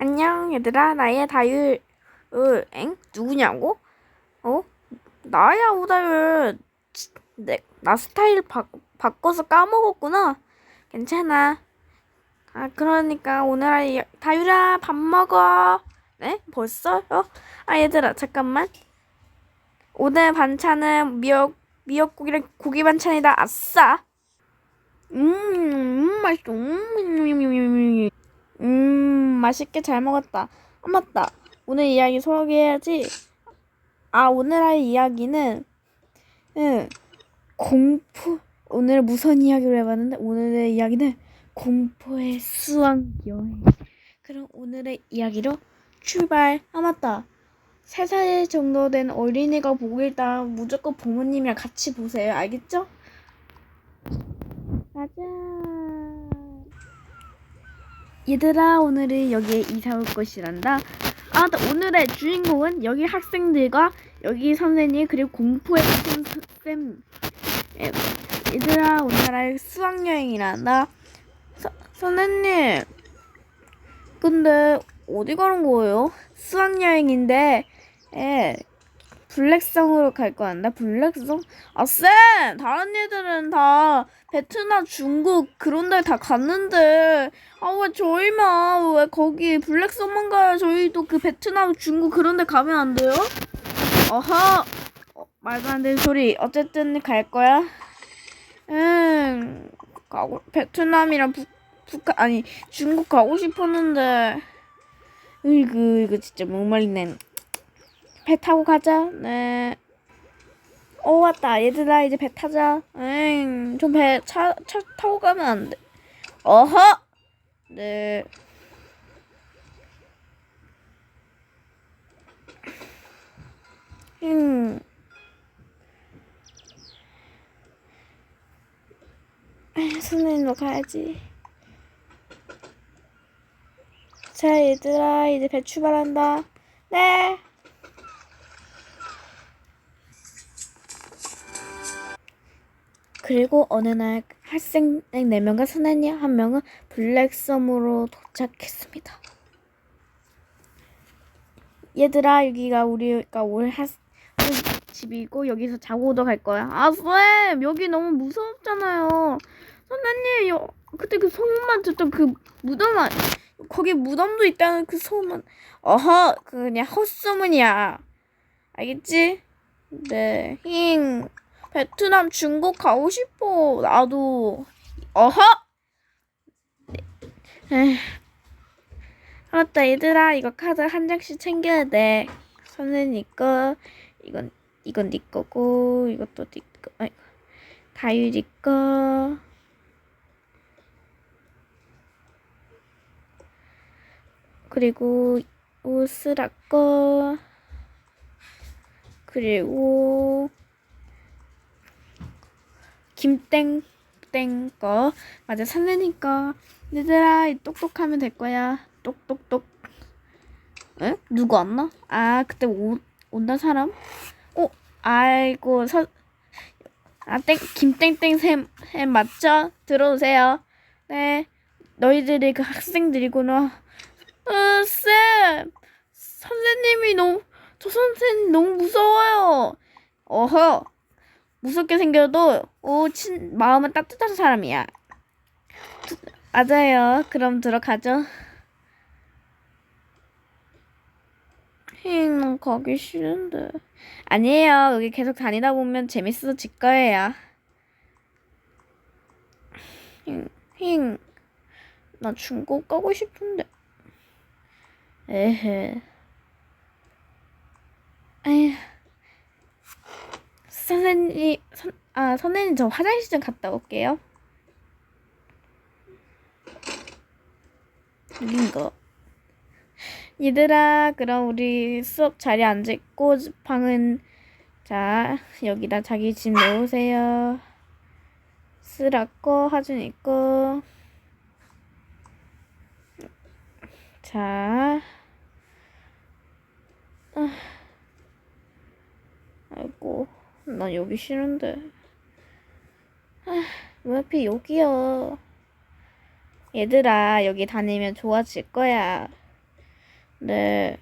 안녕 얘들아. 나의 다율. 어, 엥? 누구냐고? 어? 나야 오다율. 내, 나 스타일 바, 바꿔서 까먹었구나. 괜찮아. 아 그러니까 오늘 아 다율아 밥 먹어. 네? 벌써요? 아 얘들아 잠깐만. 오늘 반찬은 미역 미역국이랑 고기 반찬이다. 아싸. 음, 음 맛있어. 음, 음, 맛있게 잘 먹었다. 아, 맞다. 오늘 이야기 소개해야지. 아, 오늘 할 이야기는, 응, 공포. 오늘 무슨 이야기를 해봤는데, 오늘의 이야기는 공포의 수학 여행. 그럼 오늘의 이야기로 출발. 아, 맞다. 3살 정도 된 어린이가 보고 있다 무조건 부모님이랑 같이 보세요. 알겠죠? 가자. 얘들아 오늘은 여기에 이사 올 것이란다. 아, 나 오늘의 주인공은 여기 학생들과 여기 선생님 그리고 공포의 쌤, 쌤. 예, 얘들아 오늘 할 수학 여행이란다. 서, 선생님. 근데 어디 가는 거예요? 수학 여행인데, 예. 블랙성으로 갈 거란다. 블랙성? 아, 쌤! 다른 애들은 다 베트남, 중국 그런 데 다 갔는데 아 왜 저희만 왜 거기 블랙성만 가요? 저희도 그 베트남, 중국 그런 데 가면 안 돼요? 어허! 어, 말도 안 되는 소리. 어쨌든 갈 거야. 응. 가고 베트남이랑 북 북한 아니 중국 가고 싶었는데 으이그 이거 진짜 목말리네. 배 타고 가자. 네. 어 왔다. 얘들아 이제 배 타자. 엥. 좀배차차 타고 가면 안 돼. 어허. 네. 음. 선생님도 가야지. 자, 얘들아, 이제 배 출발한다. 네. 그리고 어느 날 학생 4명과 선생님 1명은 블랙섬으로 도착했습니다. 얘들아 여기가 우리가 올 학, 집이고 여기서 자고도 갈 거야. 아 쌤! 여기 너무 무섭잖아요. 선생님 여, 그때 그 소문만 듣던 그 무덤 안 거기 무덤도 있다는 그 소문 어허 그 그냥 헛소문이야. 알겠지? 네. 힝. 베트남, 중국 가고 싶어. 나도. 어허! 에휴. 알았다, 얘들아. 이거 카드 한 장씩 챙겨야 돼. 선생님 거, 이건, 이건 네 거고, 이것도 네 거, 아이 다유리 거. 그리고, 오스라 거. 그리고, 김땡땡 거. 맞아 선생님 거 얘들아 똑똑하면 될 거야. 똑똑똑. 에? 누구 왔나? 아 그때 오, 온다 사람? 어 아이고 서 아땡 김땡땡 쌤, 쌤 맞죠? 들어오세요. 네 너희들이 그 학생들이구나. 으쌤 선생님이 너무 저 선생님 너무 무서워요. 어허 무섭게 생겨도 오, 친, 마음은 따뜻한 사람이야. 맞아요. 그럼 들어가죠. 힝, 가기 싫은데. 아니에요. 여기 계속 다니다 보면 재밌어질 거예요. 힝, 힝. 나 중국 가고 싶은데. 에헤. 에휴. 선생님, 선, 아, 선생님 저 화장실 좀 갔다 올게요. 여긴 거. 얘들아, 그럼 우리 수업 자리에 앉아있고, 방은, 자, 여기다 자기 집 놓으세요. 쓰라 거, 하준이 거. 자. 아. 난 여기 싫은데. 아, 왜 하필 여기야. 얘들아, 여기 다니면 좋아질 거야. 네.